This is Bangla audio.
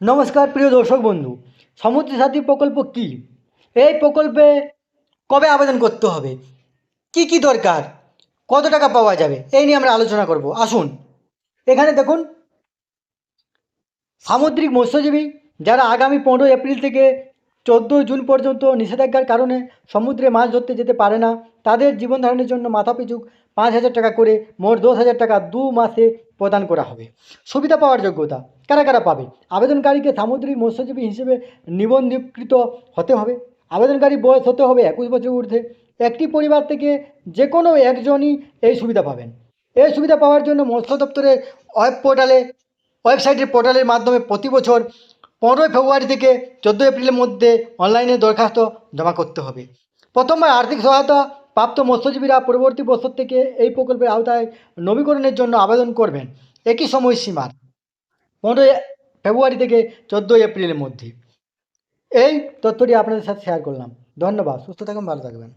নমস্কার, প্রিয় দর্শক বন্ধু। সমুদ্র সাথী প্রকল্প কি? এই প্রকল্পে কবে আবেদন করতে হবে? কি কি দরকার? কত টাকা পাওয়া যাবে? এই নিয়ে আমরা আলোচনা করব। আসুন। এখানে দেখুন, সামুদ্রিক মৎস্যজীবী যারা আগামী পনেরোই এপ্রিল থেকে চোদ্দোই জুন পর্যন্ত নিষেধাজ্ঞার কারণে সমুদ্রে মাছ ধরতে যেতে পারে না, তাদের জীবন ধারণের জন্য মাথাপিছু পাঁচ হাজার টাকা করে, মোট দশ হাজার টাকা দু মাসে প্রদান করা হবে। সুবিধা পাওয়ার যোগ্যতা কারা কারা পাবে? আবেদনকারীকে সামুদ্রিক মৎস্যজীবী হিসেবে নিবন্ধীকৃত হতে হবে। আবেদনকারী বয়স হতে হবে একুশ বছর ঊর্ধ্বে। একটি পরিবার থেকে যে কোনো একজনই এই সুবিধা পাবেন। এই সুবিধা পাওয়ার জন্য মৎস্য দপ্তরের ওয়েব পোর্টালে, ওয়েবসাইটের পোর্টালের মাধ্যমে প্রতি বছর পনেরোই ফেব্রুয়ারি থেকে চোদ্দ এপ্রিলের মধ্যে অনলাইনে দরখাস্ত জমা করতে হবে। প্রথমবার আর্থিক সহায়তা প্রাপ্ত মৎস্যজীবীরা পরবর্তী বছর থেকে এই প্রকল্পের আওতায় নবীকরণের জন্য আবেদন করবেন। একই সময়সীমার। পনেরোই ফেব্রুয়ারি থেকে চোদ্দোই এপ্রিলের মধ্যে। এই তথ্যটি আপনাদের সাথে শেয়ার করলাম। ধন্যবাদ। সুস্থ থাকুন, ভালো থাকবেন।